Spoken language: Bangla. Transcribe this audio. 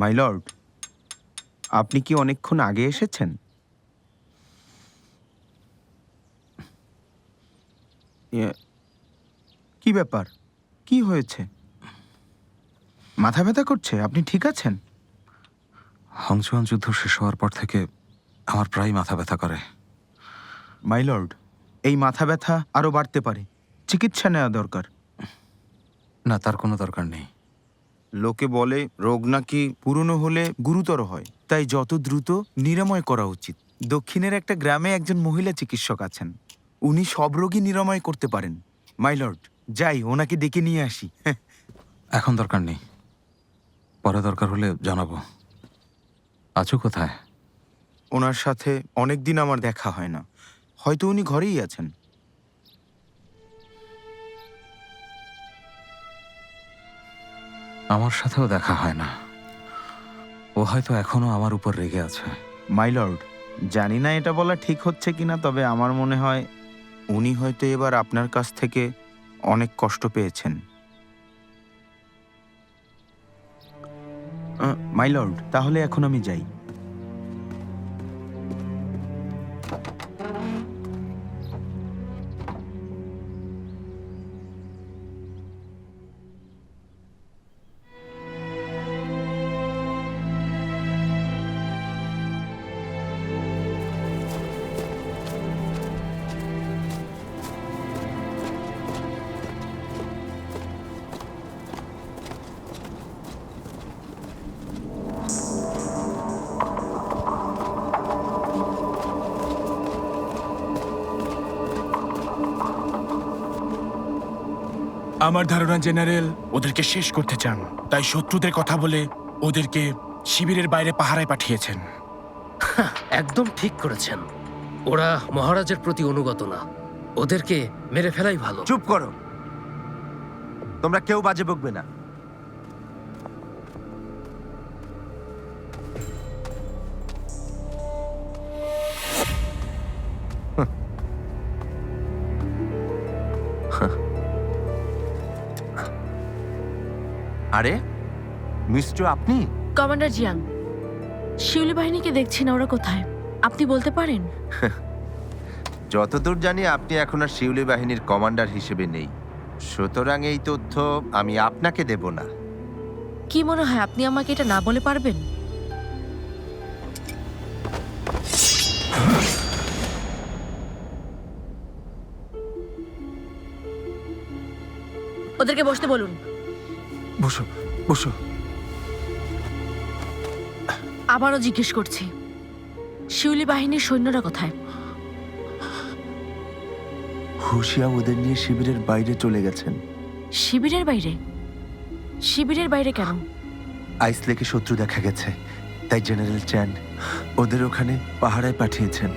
মাই লর্ড আপনি কি অনেকক্ষণ আগে এসেছেন? কি ব্যাপার? কি হয়েছে? মাথা ব্যথা করছে আপনি ঠিক আছেন? হংচুয়ান যুদ্ধ শেষ হওয়ার পর থেকে আমার প্রায় মাথা ব্যথা করে। মাই লর্ড এই মাথা ব্যথা আরও বাড়তে পারে। চিকিৎসা নেওয়া দরকার। না তার কোনো দরকার নেই। লোকে বলে রোগ নাকি পুরনো হলে গুরুতর হয়। তাই যত দ্রুত নিরাময় করা উচিত। দক্ষিণের একটা গ্রামে একজন মহিলা চিকিৎসক আছেন। উনি সব রোগী নিরাময় করতে পারেন। মাই লর্ড যাই ওনাকে ডেকে নিয়ে আসি। এখন দরকার নেই। পরে দরকার হলে জানাব। আছো কোথায়? ওনার সাথে অনেক দিন আমার দেখা হয় না। হয়তো উনি ঘরেই আছেন। আমার সাথেও দেখা হয় না। ও হয়তো এখনও আমার উপর রেগে আছে। মাই লর্ড জানি না এটা বলা ঠিক হচ্ছে কিনা তবে আমার মনে হয় উনি হয়তো এবার আপনার কাছ থেকে অনেক কষ্ট পেয়েছেন। মাই লর্ড তাহলে এখন আমি যাই। আমার ধারণা জেনারেল ওদেরকে শেষ করতে চান। তাই শত্রুদের কথা বলে ওদেরকে শিবিরের বাইরে পাহারায় পাঠিয়েছেন। একদম ঠিক করেছেন। ওরা মহারাজের প্রতি অনুগত না। ওদেরকে মেরে ফেলাই ভালো। চুপ করো। তোমরা কেউ বাজে বকবে না। আরে মিস্টার আপনি? কমান্ডার জিয়াং শিউলি বাহিনীকে দেখছি না ওরা কোথায়? আপনি বলতে পারেন? যতদূর জানি আপনি এখন আর শিউলি বাহিনীর কমান্ডার হিসেবে নেই। সুতরাং এই তথ্য আমি আপনাকে দেব না। কি মনে হয় আপনি আমাকে এটা না বলে পারবেন? ওদেরকে বসতে বলুন। বসো বসো। আবারও জিজ্ঞেস করছি শিউলি বাহিনীর সৈন্যরা কোথায়? হুশিয়া ওদের নিয়ে শিবিরের বাইরে চলে গেছেন। শিবিরের বাইরে? শিবিরের বাইরে কেন? আইস লেকে শত্রু দেখা গেছে তাই জেনারেল চ্যান ওদের ওখানে পাহারায় পাঠিয়েছেন।